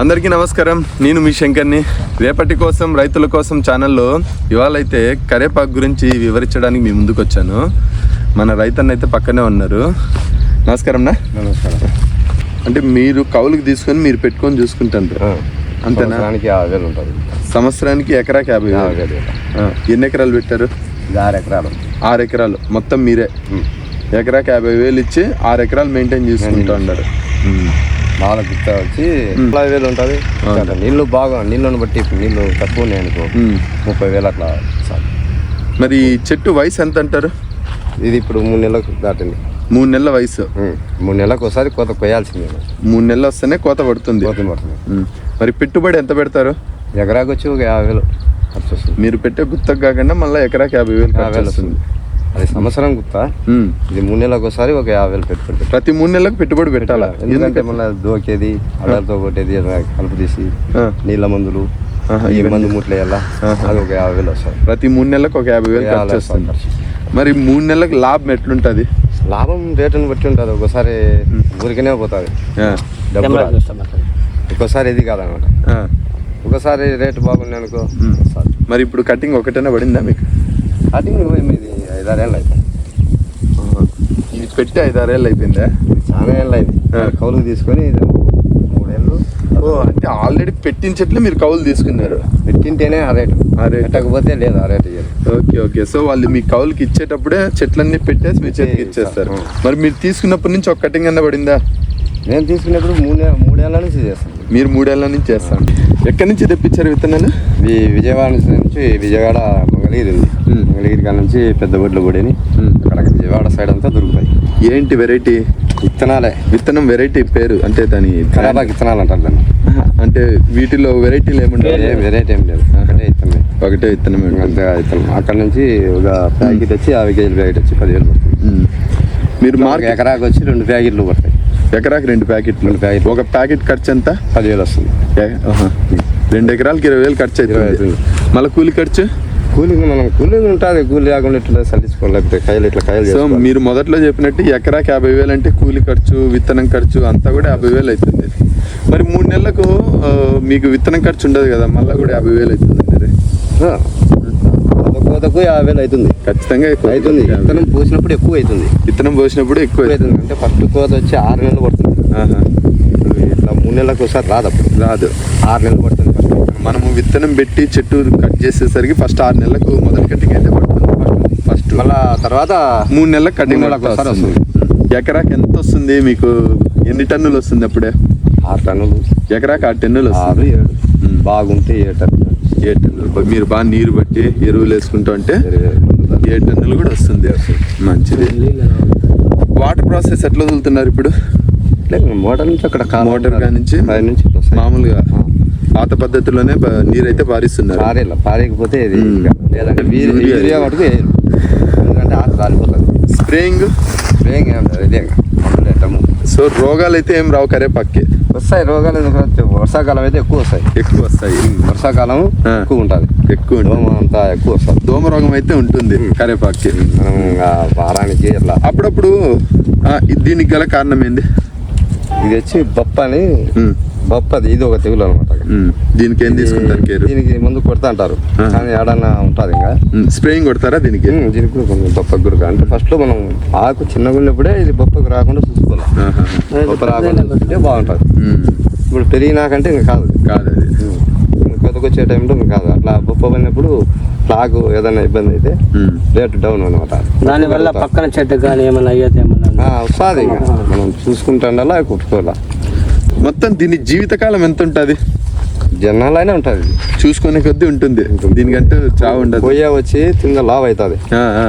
అందరికీ నమస్కారం. నేను మీ శంకర్ని. రేపటి కోసం రైతుల కోసం ఛానల్లో ఇవాళ అయితే కరేపాకు గురించి వివరించడానికి మీ ముందుకు వచ్చాను మన రైతన్న అయితే పక్కనే ఉన్నారు. నమస్కారం నా నమస్కారం. అంటే మీరు కౌలుకి తీసుకొని మీరు పెట్టుకొని చూసుకుంటారు అంతేనా? ఉంటుంది. సంవత్సరానికి ఎకరాకి యాభై వేలు. ఎన్ని ఎకరాలు పెట్టారు? ఆరు ఎకరాలు. ఆరు ఎకరాలు. మొత్తం మీరే. ఎకరాకి యాభై వేలు ఇచ్చి ఆరు ఎకరాలు మెయింటైన్ చేసుకుంటూ ఉన్నారు. నాలుగు గుత్త వచ్చి యాభై వేలు ఉంటుంది. నీళ్ళు బాగా నీళ్ళని బట్టి ఇప్పుడు నీళ్ళు తక్కువ ఉన్నాయి అనుకో. ముప్పై వేలు అట్లా చాలు మరి చెట్టు వయసు ఎంత అంటారు ఇది ఇప్పుడు మూడు నెలలకు దాటింది. మూడు నెలల వయసు. మూడు నెలలకు ఒకసారి కొత్త కొయ్యాల్సిందే మూడు నెలలు వస్తేనే కోత పడుతుంది. కోత పడుతుంది. మరి పెట్టుబడి ఎంత పెడతారు? ఎకరాకి వచ్చి ఒక యాభై వేలు మీరు పెట్టే గుత్తకు కాకుండా మళ్ళీ ఎకరాకి యాభై వేలు యాభై వేలు వస్తుంది. అది సంవత్సరం గుత్త ఉమ్. ఇది మూడు నెలలకు ఒకసారి ఒక యాభై వేలు పెట్టుబడి. ప్రతి మూడు నెలలకు పెట్టుబడి పెట్టాలా ఎందుకంటే మళ్ళీ దోకేది అడలతో కొట్టేది కలుపు తీసి ఆ. నీళ్ళ మందులు ఈ. మందు ముట్లు వేయాలా ఆహా. అది ఒక యాభై వేలు వస్తుంది ప్రతి మూడు నెలలకు ఒక యాభై వేలు ఖర్చు వస్తుంది. మరి మూడు నెలలకు లాభం ఎట్లుంటుంది లాభం రేటుని బట్టి ఉంటుంది ఒకసారి ఊరికనే పోతుంది డబ్బు రాదు. ఒక్కోసారి ఇది కాదనమాట ఆ. ఒకసారి రేటు బాగుంది అనుకో. మరి ఇప్పుడు కటింగ్ ఒకటైనా పడిందా మీకు స్టార్టింగ్ ఇది ఐదారేళ్ళు అయితే ఇది పెట్టి ఐదారేళ్ళు అయిపోయిందా? చాలా ఏళ్ళు అయింది. కౌలుకు తీసుకొని మూడేళ్ళు. ఓ అంటే ఆల్రెడీ పెట్టిన చెట్లు మీరు కౌలు తీసుకున్నారు. పెట్టింటేనే ఆ రేటు. ఆ రేటు. పెట్టకపోతే లేదు ఆ రేటు. Okay okay. సో వాళ్ళు మీ కౌలుకి ఇచ్చేటప్పుడే చెట్లన్నీ పెట్టేసి మీ చేతికి ఇచ్చేస్తారు. మరి మీరు తీసుకున్నప్పటి నుంచి ఒక కటింగ్ అన్న పడిందా? నేను తీసుకున్నప్పుడు మూడే మూడేళ్ళ నుంచి చేస్తాను. మీరు మూడేళ్ళ నుంచి చేస్తాను ఎక్కడి నుంచి తెప్పించారు విత్తనాలు? విజయవాడ నుంచి విజయవాడ ఉంది ఉమ్. మంగళగిరి కాడ నుంచి పెద్ద బొడ్ల గుడిని. అక్కడ విజయవాడ సైడ్ అంతా దొరుకుతాయి ఏంటి వెరైటీ? విత్తనాలే. విత్తనం వెరైటీ పేరు అంటే దాని ఖరాబాకి విత్తనాలు అంటారు దాన్ని. అంటే వీటిలో వెరైటీలు ఏముంటాయి వేరే వెరైటీ ఏం లేదు. ఒకటే విత్తనమే. ఒకటే విత్తనం అంతే విత్తనం. అక్కడ నుంచి ఒక ప్యాకెట్ వచ్చి యాభై కేజీల ప్యాకెట్ వచ్చి పదివేలు పడుతుంది. మీరు మార్కెట్ ఎకరాకి వచ్చి రెండు ప్యాకెట్లు పడతాయి. ఎకరాకి రెండు ప్యాకెట్లు? రెండు ప్యాకెట్లు. ఒక ప్యాకెట్ ఖర్చు ఎంత? పదివేలు వస్తుంది. రెండు ఎకరాలకి ఇరవై వేలు ఖర్చు అవుతుంది. మళ్ళీ కూలి ఖర్చు? కూలింగ్ మనం కూలింగ్ ఉంటుంది. కూలి కాకుండా ఇట్లా సల్లించుకోవాలి లేకపోతే కాయలు ఇట్లా కాయలు సో. మీరు మొదట్లో చెప్పినట్టు ఎకరాకి యాభై వేలు అంటే కూలి ఖర్చు విత్తనం ఖర్చు అంతా కూడా యాభై వేలు అవుతుంది మరి మూడు నెలలకు మీకు విత్తనం ఖర్చు ఉండదు కదా మళ్ళీ కూడా యాభై వేలు అవుతుంది కోతకు యాభై వేలు అవుతుంది ఖచ్చితంగా ఎక్కువ అవుతుంది విత్తనం. పోసినప్పుడు ఎక్కువ అవుతుంది విత్తనం పోసినప్పుడు ఎక్కువ అవుతుంది అంటే ఫస్ట్ కోత వచ్చి ఆరు నెలలు పడుతుంది. ఇట్లా మూడు నెలలకు ఒకసారి రాదు అప్పుడు. రాదు. ఆరు నెలలు పడుతుంది. మనము విత్తనం పెట్టి చెట్టు కట్ చేసేసరికి ఫస్ట్ ఆరు నెలలకు మొదటి కటింగ్ అయితే పడుతుంది. ఫస్ట్ మళ్ళా తర్వాత మూడు నెలలకు కటింగ్ నెలలకు ఒకసారి వస్తుంది. ఎకరాకి ఎంత వస్తుంది మీకు? ఎన్ని టన్నులు వస్తుంది అప్పుడే? ఆరు టన్నులు. ఎకరాకి ఆరు టన్నులు ఆరు వస్తుంది ఏడు. బాగుంటే ఏడు టన్నులు. ఏడు టన్నులు. మీరు బాగా నీరు బట్టి ఎరువులు వేసుకుంటూ అంటే. ఏడు టన్నులు కూడా వస్తుంది. మంచిది. వాటర్ ప్రాసెస్ ఎట్లా వదులుతున్నారు ఇప్పుడు? మోటార్ నుంచి అక్కడ మోటార్ నుంచి? నుంచి. మామూలుగా. పాత పద్ధతిలోనే బ- నీరైతే పారిస్తున్నారు. పారేలా ఇది. లేదంటే యూరియా. మటుకు వేయరు ఎందుకంటే ఆకు కాలిపోతుంది స్ప్రేయింగ్? స్ప్రేయింగ్ ఏం లేదు. సో రోగాలు అయితే ఏం రావు కరేపాకి వస్తాయి రోగాలు వర్షాకాలం అయితే ఎక్కువ వస్తాయి. ఎక్కువ వస్తాయి. వర్షాకాలం. ఎక్కువ ఉంటుంది. ఎక్కువ. దోమ అంతా ఎక్కువ వస్తుంది. దోమ రోగం అయితే ఉంటుంది కరేపాకి మనం వారానికి ఇట్లా. అప్పుడప్పుడు దీనికి గల కారణం ఏంది? ఇది వచ్చి బొప్ప అని ఉమ్, బొప్ప అది ఇది ఒక తెగులు అనమాట. దీనికి ఏం తీసుకుంటారు కేర్? దీనికి ముందు కొడతా అంటారు. కానీ ఏడన్నా ఉంటుంది ఇంకా. స్ప్రేయింగ్ కొడతారా దీనికి? దీనికి కూడా కొంచెం బొప్పకు కూడా అంటే ఫస్ట్లో మనం ఆకు చిన్నగా ఉన్నప్పుడే ఇది బొప్పకు రాకుండా చూసుకోవాలి. రాకుండా బాగుంటుంది. ఇప్పుడు పెరిగినాకంటే ఇంకా కాదు. కాదు అది. కొత్తకు వచ్చే టైంలో ఇంకా కాదు. అట్లా బొప్ప పడినప్పుడు ఫ్లాగ్ ఏదైనా ఇబ్బంది అయితే. రేటు డౌన్ అనమాట. దానివల్ల పక్కన చెట్టు కానీ ఏమన్నా అయ్యేది ఏమన్నా వస్తుంది ఇంకా. మనం చూసుకుంటాండలా కుట్టుకోవాలా? మొత్తం దీని జీవితకాలం ఎంత ఉంటుంది జనాలనే ఉంటుంది చూసుకునే కొద్దీ ఉంటుంది. దీనికంటే చావు ఉండదు. కొయ్య వచ్చి కింద లావ్ అవుతుంది.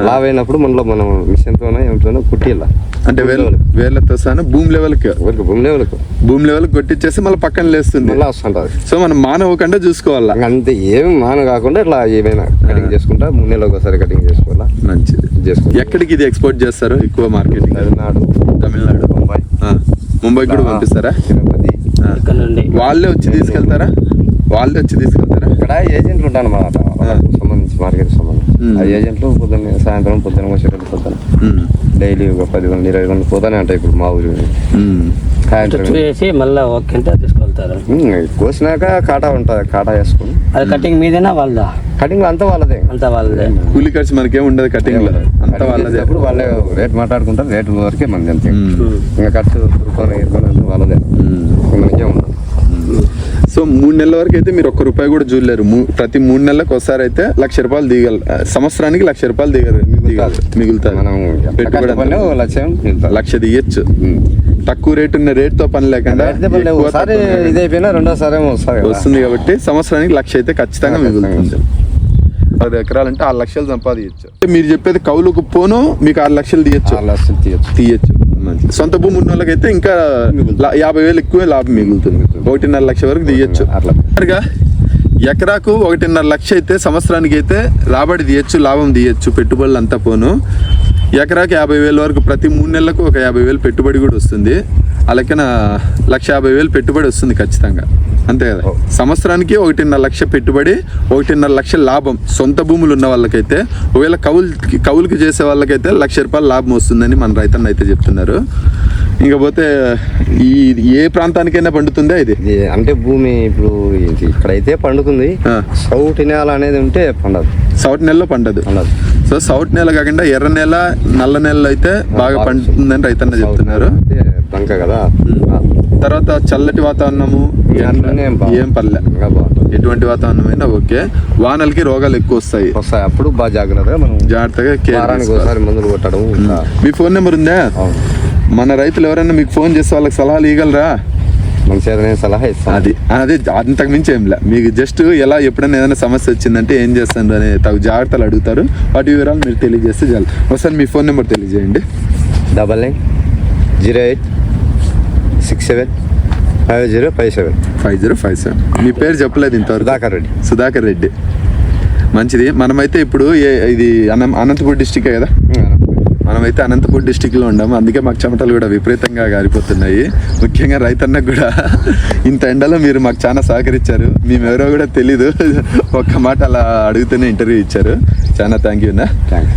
లావ్ అయినప్పుడు మనలో మనం మిషన్తోనో ఏమిటోనో కుట్టిలా అంటే వేల వేలతో సహా భూమి లెవెల్కి. భూమి లెవెల్కు. భూమి లెవెల్ కొట్టించేసి మళ్ళీ పక్కన లేస్తుంది. మళ్ళీ వస్తుంటుంది. సో మనం మానవకుండా చూసుకోవాలా? అంతే ఏమి మాన కాకుండా ఇట్లా ఏమైనా కటింగ్ చేసుకుంటా మూడు నెలలు ఒకసారి కటింగ్ చేసుకోవాలా? మంచిది. చేసుకోవాలి ఎక్కడికి ఇది ఎక్స్పోర్ట్ చేస్తారు? ఎక్కువ మార్కెటింగ్ తమిళనాడు. తమిళనాడు. ముంబై. ఆ, ముంబైకి కూడా పంపిస్తారా? తిరుపతి. వాళ్ళే వచ్చి తీసుకెళ్తారా? వాళ్ళే వచ్చి తీసుకెళ్తారా? ఇక్కడ ఏజెంట్లు ఉంటాను అన్నమాట. వాళ్ళకు సంబంధించి మార్కెట్ సంబంధించి. ఆ ఏజెంట్లు పొద్దున్న సాయంత్రం పొద్దున్న వచ్చేటప్పుడు ఉమ్, డైలీ ఒక పది మంది ఇరవై మంది పోతానే ఉంటాయి ఇప్పుడు మా ఊరి. సాయంత్రం చూసి మళ్ళీ తీసుకోవాలి మిగులుతారు ఉమ్, కోసినాక కాటా ఉంటుంది కాటా వేసుకుని. అది కటింగ్ మీదేనా వాళ్ళదా? కటింగ్ అంతా వాళ్ళదే. అంతా వాళ్ళదే. కూలి ఖర్చు మనకేం ఉండదు కటింగ్లో? అంతా వాళ్ళదే. అప్పుడు వాళ్ళే రేట్ మాట్లాడుకుంటారు రేట్ వరకే మనది అంతే. ఇంకా ఖర్చు వాళ్ళదే. మనకే ఉండదు. సో మూడు నెలల వరకు అయితే మీరు ఒక్క రూపాయి కూడా చూడలేరు మూ- ప్రతి మూడు నెలలకు ఒకసారి అయితే లక్ష రూపాయలు దిగల. సంవత్సరానికి లక్ష రూపాయలు దిగరు. దిగాలి మిగులుతుంది. మనం పెట్టుబడి లక్ష్యం. లక్ష దిగచ్చు. తక్కువ రేటు ఉన్న రేట్తో పని లేకుండా ఇదైపోయినా రెండోసారి వస్తుంది కాబట్టి సంవత్సరానికి లక్ష అయితే ఖచ్చితంగా ఖచ్చితంగా మిగులుతుంది. పది ఎకరాలంటే ఆరు లక్షలు సంపాదించచ్చు మీరు చెప్పేది కౌలుకు పోను మీకు ఆరు లక్షలు తీయచ్చు. ఆరు లక్షలు తీయచ్చు. తీయచ్చు. సొంత భూమి ఉన్న వాళ్ళకైతే ఇంకా యాభై వేలు ఎక్కువే లాభం మిగులుతుంది ఒకటిన్నర లక్ష వరకు తీయచ్చు. అట్లా. ఎకరాకు ఒకటిన్నర లక్ష అయితే సంవత్సరానికి అయితే రాబడి తీయచ్చు లాభం తీయచ్చు పెట్టుబడులు అంతా పోను. ఎకరాకి యాభై వేల వరకు ప్రతి మూడు నెలలకు ఒక యాభై వేలు పెట్టుబడి కూడా వస్తుంది. లెక్కన లక్ష యాభై వేలు పెట్టుబడి వస్తుంది ఖచ్చితంగా. అంతే కదా. సంవత్సరానికి ఒకటిన్నర లక్ష పెట్టుబడి ఒకటిన్నర లక్ష లాభం సొంత భూములు ఉన్న వాళ్ళకైతే ఒకవేళ కౌలుకి కౌలుకి చేసే వాళ్ళకైతే లక్ష రూపాయల లాభం వస్తుందని మన రైతన్న అయితే చెప్తున్నారు. ఇంకపోతే ఈ ఏ ప్రాంతానికైనా పండుతుందా ఇది? అంటే భూమి ఇప్పుడు ఇక్కడైతే పండుతుంది. సౌటి నేల అనేది ఉంటే పండదు. సౌత్ నెలలో పండదు. పండదు. సో సౌత్ నెల కాకుండా ఎర్ర నెల నల్ల నెలలో అయితే బాగా పండుతుందని రైతన్న చెప్తున్నారు. బంక కదా. తర్వాత చల్లటి వాతావరణము ఏం పర్లే. ఎటువంటి వాతావరణం అయినా ఓకే. వానలకి రోగాలు ఎక్కువ వస్తాయి. వస్తాయి. అప్పుడు బాగా జాగ్రత్తగా మనం జాగ్రత్తగా కేర్ మందులు కొట్టడం మీ ఫోన్ నెంబర్ ఉందా. మన రైతులు ఎవరైనా మీకు ఫోన్ చేస్తే వాళ్ళకి సలహాలు ఇవ్వగలరా? మన సలహా ఇస్తాం అది అది అంతకు మించి ఏం లే. మీకు జస్ట్ ఎలా ఎప్పుడైనా ఏదైనా సమస్య వచ్చిందంటే ఏం చేస్తాను అనే తగు జాగ్రత్తలు అడుగుతారు. వాటి వివరాలు మీరు తెలియజేస్తే చాలు. ఒకసారి మీ ఫోన్ నెంబర్ తెలియజేయండి. Double nine zero eight six seven five zero five seven five zero five seven మీ పేరు చెప్పలేదు ఇంతవరకు. సుధాకర్ రెడ్డి. సుధాకర్ రెడ్డి. మంచిది. మనమైతే ఇప్పుడు ఏ- ఇది అనం అనంతపూర్ డిస్టికే కదా? మనమైతే అనంతపూర్ డిస్టిక్లో ఉన్నాము అందుకే మాకు చెమటలు కూడా విపరీతంగా గారిపోతున్నాయి. ముఖ్యంగా రైతన్నకు కూడా. ఇంత ఎండలో మీరు మాకు చాలా సహకరించారు. మేమెవరో కూడా తెలీదు. ఒక్క మాట అలా అడుగుతూనే ఇంటర్వ్యూ ఇచ్చారు. చాలా థ్యాంక్ యూ నా థ్యాంక్స్